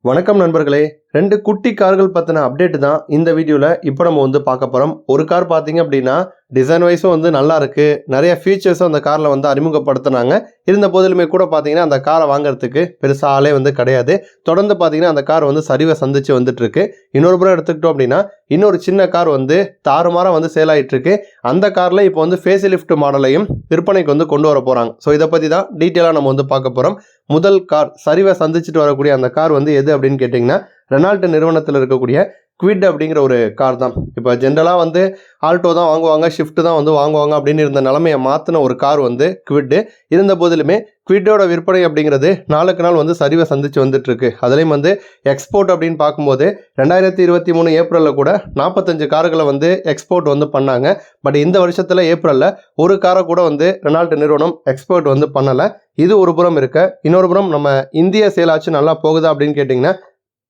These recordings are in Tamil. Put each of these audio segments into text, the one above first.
வணக்கம் நண்பர்களே. ரெண்டு குட்டி கார்கள் பற்றின அப்டேட் தான் இந்த வீடியோவில் இப்போ நம்ம வந்து பார்க்க போகிறோம் ஒரு கார் பார்த்தீங்க அப்படின்னா டிசைன் வைஸும் வந்து நல்லா இருக்குது நிறைய ஃபீச்சர்ஸும் அந்த காரில் வந்து அறிமுகப்படுத்தினாங்க. இருந்த போதிலுமே கூட பார்த்தீங்கன்னா அந்த காரை வாங்குறதுக்கு பெருசாக ஆளே வந்து கிடையாது. தொடர்ந்து பார்த்தீங்கன்னா அந்த கார் வந்து சரிவை சந்திச்சு வந்துட்டுருக்கு இன்னொரு புறம் எடுத்துக்கிட்டோம் அப்படின்னா இன்னொரு சின்ன கார் வந்து தாறுமாறாக வந்து சேல் ஆகிட்டுருக்கு அந்த காரில் இப்போ வந்து ஃபேஸ் லிஃப்ட் மாடலையும் விற்பனைக்கு வந்து கொண்டு வர போகிறாங்க ஸோ இதை பற்றி தான் டீட்டெயிலாக நம்ம வந்து பார்க்க போகிறோம் முதல் கார் சரிவை சந்திச்சுட்டு வரக்கூடிய அந்த கார் வந்து எது அப்படின்னு கேட்டிங்கன்னா ரெனால்ட்டு நிறுவனத்தில் இருக்கக்கூடிய குவிட் அப்படிங்கிற ஒரு கார் தான். இப்போ ஜென்ரலாக வந்து ஆல்டோ தான் வாங்குவாங்க ஷிஃப்ட் தான் வந்து வாங்குவாங்க அப்படின்னு இருந்த நிலமையை மாற்றின ஒரு கார் வந்து குவிட்டு இருந்த போதிலுமே குவிட்டோட விற்பனை அப்படிங்கிறது நாளுக்கு நாள் வந்து சரிவை சந்தித்து வந்துட்டுருக்கு. அதுலேயும் வந்து எக்ஸ்போர்ட் அப்படின்னு பார்க்கும்போது ரெண்டாயிரத்தி இருபத்தி மூணு ஏப்ரலில் கூட நாற்பத்தஞ்சு கார்களை வந்து எக்ஸ்போர்ட் வந்து பண்ணாங்க. பட் இந்த வருஷத்தில் ஏப்ரலில் ஒரு காரை கூட வந்து ரெனால்ட் நிறுவனம் எக்ஸ்போர்ட் வந்து பண்ணலை. இது ஒரு புறம் இருக்க இன்னொரு புறம் நம்ம இந்திய செயலாச்சும் நல்லா போகுதா அப்படின்னு கேட்டிங்கன்னா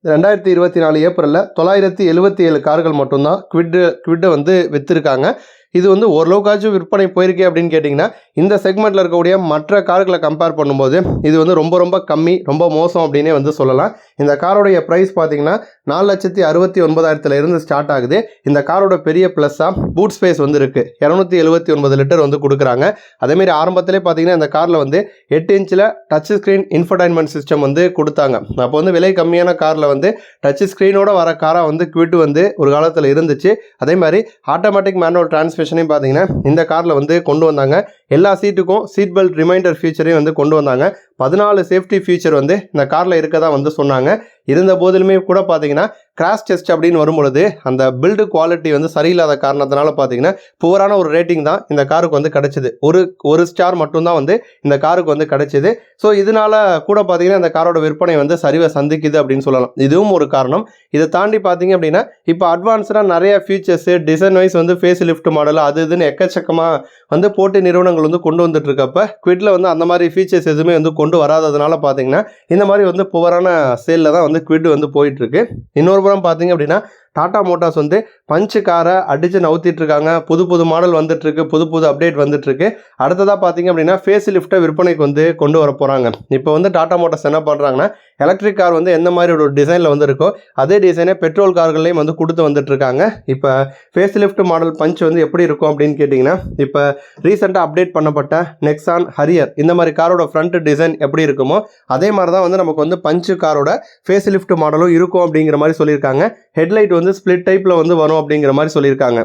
ரெண்டாயிரத்தி இருபத்தி நாலு ஏப்ரலில் தொள்ளாயிரத்தி எழுபத்தி ஏழு கார்கள் மட்டும்தான் குவிட்டு குவிட்டை வந்து விற்றுருக்காங்க இது வந்து ஓரளவுக்காச்சும் விற்பனை போயிருக்கே அப்படின்னு கேட்டிங்கன்னா இந்த செக்மெண்ட்டில் இருக்கக்கூடிய மற்ற கார்களை கம்பேர் பண்ணும்போது இது வந்து ரொம்ப ரொம்ப கம்மி ரொம்ப மோசம் அப்படின்னே வந்து சொல்லலாம். இந்த காரோடைய ப்ரைஸ் பார்த்தீங்கன்னா நாலு லட்சத்தி அறுபத்தி ஒன்பதாயிரத்துல இருந்து ஸ்டார்ட் ஆகுது. இந்த காரோட பெரிய ப்ளஸ்ஸாக பூட் ஸ்பேஸ் வந்து இருக்குது இரநூத்தி எழுபத்தி ஒன்பது லிட்டர் வந்து கொடுக்குறாங்க. அதேமாரி ஆரம்பத்திலே பார்த்தீங்கன்னா இந்த காரில் வந்து எட்டு இன்ச்சில் டச் ஸ்க்ரீன் இன்ஃபர்டைன்மெண்ட் சிஸ்டம் வந்து கொடுத்தாங்க. அப்போ வந்து விலை கம்மியான காரில் வந்து டச் ஸ்க்ரீனோட வர காராக வந்து குவிட் வந்து ஒரு காலத்தில் இருந்துச்சு. அதே மாதிரி ஆட்டோமேட்டிக் மேனுவல் டிரான்ஸ்மிஷனையும் பார்த்தீங்கன்னா இந்த காரில் வந்து கொண்டு வந்தாங்க. எல்லா சீட்டுக்கும் சீட் பெல்ட் ரிமைண்டர் ஃபியூச்சரையும் வந்து கொண்டு வந்தாங்க. பதினாலு சேஃப்டி ஃபியூச்சர் வந்து இந்த காரில் இருக்கதா வந்து சொன்னாங்க. இருந்த போதிலுமே கூட பார்த்தீங்கன்னா கிராஷ் டெஸ்ட் அப்படின்னு வரும்பொழுது அந்த பில்டு குவாலிட்டி வந்து சரியில்லாத காரணத்தினால பார்த்தீங்கன்னா புவரான ஒரு ரேட்டிங் தான் இந்த காருக்கு வந்து கிடைச்சிது. ஒரு ஒரு ஸ்டார் மட்டும்தான் வந்து இந்த காருக்கு வந்து கிடைச்சிது. ஸோ இதனால கூட பார்த்தீங்கன்னா இந்த காரோட விற்பனை வந்து சரிவை சந்திக்குது அப்படின்னு சொல்லலாம். இதுவும் ஒரு காரணம். இதை தாண்டி பார்த்தீங்க அப்படின்னா இப்போ அட்வான்ஸ்டாக நிறைய ஃபீச்சர்ஸு டிசைன் வைஸ் வந்து ஃபேஸ் லிஃப்ட் மாடல் அது இதுன்னு எக்கச்சக்கமாக வந்து போட்டி நிறுவனங்கள் வந்து கொண்டு வந்துட்டு இருக்கப்ப குவிட்டில் வந்து அந்த மாதிரி ஃபீச்சர்ஸ் எதுவுமே வந்து கொண்டு வராததுனால பார்த்தீங்கன்னா இந்த மாதிரி வந்து புவரான சேலில் தான் வந்து குவிட் வந்து போயிட்டு இருக்கு இன்னொரு புறம் பார்த்தீங்க அப்படின்னா டாடா மோட்டார்ஸ் வந்து பஞ்சு காரை அடித்து நவுத்திட்டு இருக்காங்க புது புது மாடல் வந்துட்டுருக்கு. புது புது அப்டேட் வந்துட்டுருக்கு. அடுத்ததாக பார்த்தீங்க அப்படின்னா ஃபேஸ் லிஃப்ட்டை விற்பனைக்கு வந்து கொண்டு வர போகிறாங்க இப்போ வந்து டாடா மோட்டார்ஸ் என்ன பண்ணுறாங்கன்னா எலக்ட்ரிக் கார் வந்து எந்த மாதிரி ஒரு டிசைனில் வந்து இருக்கோ அதே டிசைனே பெட்ரோல் கார்கள்லையும் வந்து கொடுத்து வந்துட்டுருக்காங்க. இப்போ ஃபேஸ் லிஃப்ட் மாடல் பஞ்ச் வந்து எப்படி இருக்கும் அப்படின்னு கேட்டிங்கன்னா இப்போ ரீசெண்டாக அப்டேட் பண்ணப்பட்ட நெக்ஸான் ஹரியர் இந்த மாதிரி காரோட ஃப்ரண்ட் டிசைன் எப்படி இருக்குமோ அதே மாதிரி தான் வந்து நமக்கு வந்து பஞ்சு காரோட ஃபேஸ் லிஃப்ட் மாடலும் இருக்கும் அப்படிங்கிற மாதிரி சொல்லியிருக்காங்க. ஹெட்லைட் வந்து ஸ்ப்ளிட் டைப்பில் வந்து வரும் அப்படிங்கிற மாதிரி சொல்லியிருக்காங்க.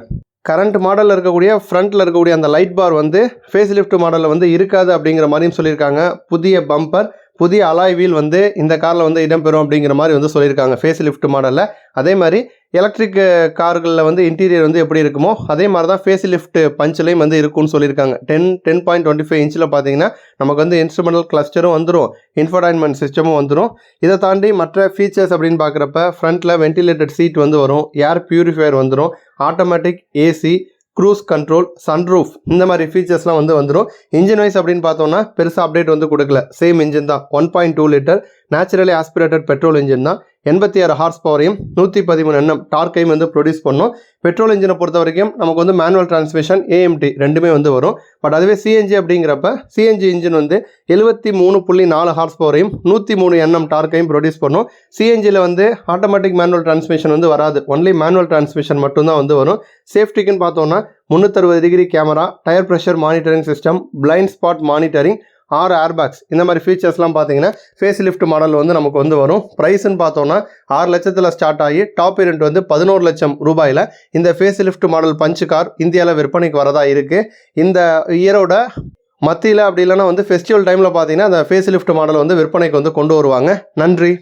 கரண்ட் மாடலில் இருக்கக்கூடிய ஃப்ரண்ட்டில் இருக்கக்கூடிய அந்த லைட் பார் வந்து ஃபேஸ் லிஃப்ட் மாடலில் வந்து இருக்காது அப்படிங்கிற மாதிரியும் சொல்லியிருக்காங்க. புதிய பம்பர் புதிய அலாய் வீல் வந்து இந்த காரில் வந்து இடம்பெறும் அப்படிங்கிற மாதிரி வந்து சொல்லியிருக்காங்க. ஃபேஸ் லிஃப்ட் மாடலில் அதே மாதிரி எலக்ட்ரிக் கார்களில் வந்து இன்டீரியர் வந்து எப்படி இருக்குமோ அதே மாதிரி தான் ஃபேஸ் லிஃப்ட் பஞ்சிலையும் வந்து இருக்கும்னு சொல்லியிருக்காங்க. Ten ten point twenty five இன்ச்சில் பார்த்தீங்கன்னா நமக்கு வந்து இன்ஸ்ட்ருமெண்டல் கிளஸ்டரும் வந்துடும் இன்ஃபர்டைன்மெண்ட் சிஸ்டமும் வந்துடும் இதை தாண்டி மற்ற ஃபீச்சர்ஸ் அப்படின்னு பார்க்குறப்ப ஃப்ரண்ட்டில் வென்டிலேட்டட் சீட் வந்து வரும். ஏர் பியூரிஃபையர் வந்துடும் automatic AC cruise control sunroof இந்த மாதிரி ஃபீச்சர்ஸ்லாம் வந்து வந்துடும் இன்ஜின் வைஸ் அப்படின்னு பார்த்தோம்னா பெருசாக அப்டேட் வந்து கொடுக்கல. சேம் இன்ஜின் தான். One point two litre naturally aspirated petrol engine தான். எண்பத்தி ஆறு ஹார்ஸ் பவரையும் நூற்றி பதிமூணு எண்ணம் டார்க்கையும் வந்து ப்ரொடியூஸ் பண்ணும். பெட்ரோல் இன்ஜினை பொறுத்த வரைக்கும் நமக்கு வந்து மேனுவல் டிரான்ஸ்மிஷன் ஏஎம்டி ரெண்டுமே வந்து வரும். பட் அதுவே சிஎன்ஜி அப்படிங்கிறப்ப சிஎன்ஜி இன்ஜின் வந்து எழுபத்தி மூணு புள்ளி நாலு ஹார்ஸ் பவரையும் நூற்றி மூணு எண்ணம் டார்க்கையும் ப்ரொடியூஸ் பண்ணும். சிஎன்ஜியில் வந்து ஆட்டோமேட்டிக் மேனுவல் டிரான்ஸ்மிஷன் வந்து வராது. ஒன்லி மேனுவல் டிரான்ஸ்மிஷன் மட்டும்தான் வந்து வரும். சேஃப்டிக்குன்னு பார்த்தோம்னா முந்நூற்றறுபது degree camera tyre pressure monitoring system blind spot monitoring ஆறு ஏர்பேக்ஸ் இந்த மாதிரி ஃபீச்சர்ஸ்லாம் பார்த்தீங்கன்னா ஃபேஸ் லிஃப்ட் மாடல் வந்து நமக்கு வந்து வரும். ப்ரைஸ்ன்னு பார்த்தோன்னா ஆறு லட்சத்தில் ஸ்டார்ட் ஆகி டாப் வேரியண்ட் வந்து பதினோரு லட்சம் ரூபாயில் இந்த face lift model Punch car இந்தியாவில் விற்பனைக்கு வரதா இருக்குது இந்த இயரோட மத்தியில் அப்படி இல்லைன்னா வந்து ஃபெஸ்டிவல் டைமில் பார்த்தீங்கன்னா அந்த ஃபேஸ் லிஃப்ட் மாடல் வந்து விற்பனைக்கு வந்து கொண்டு வருவாங்க. நன்றி.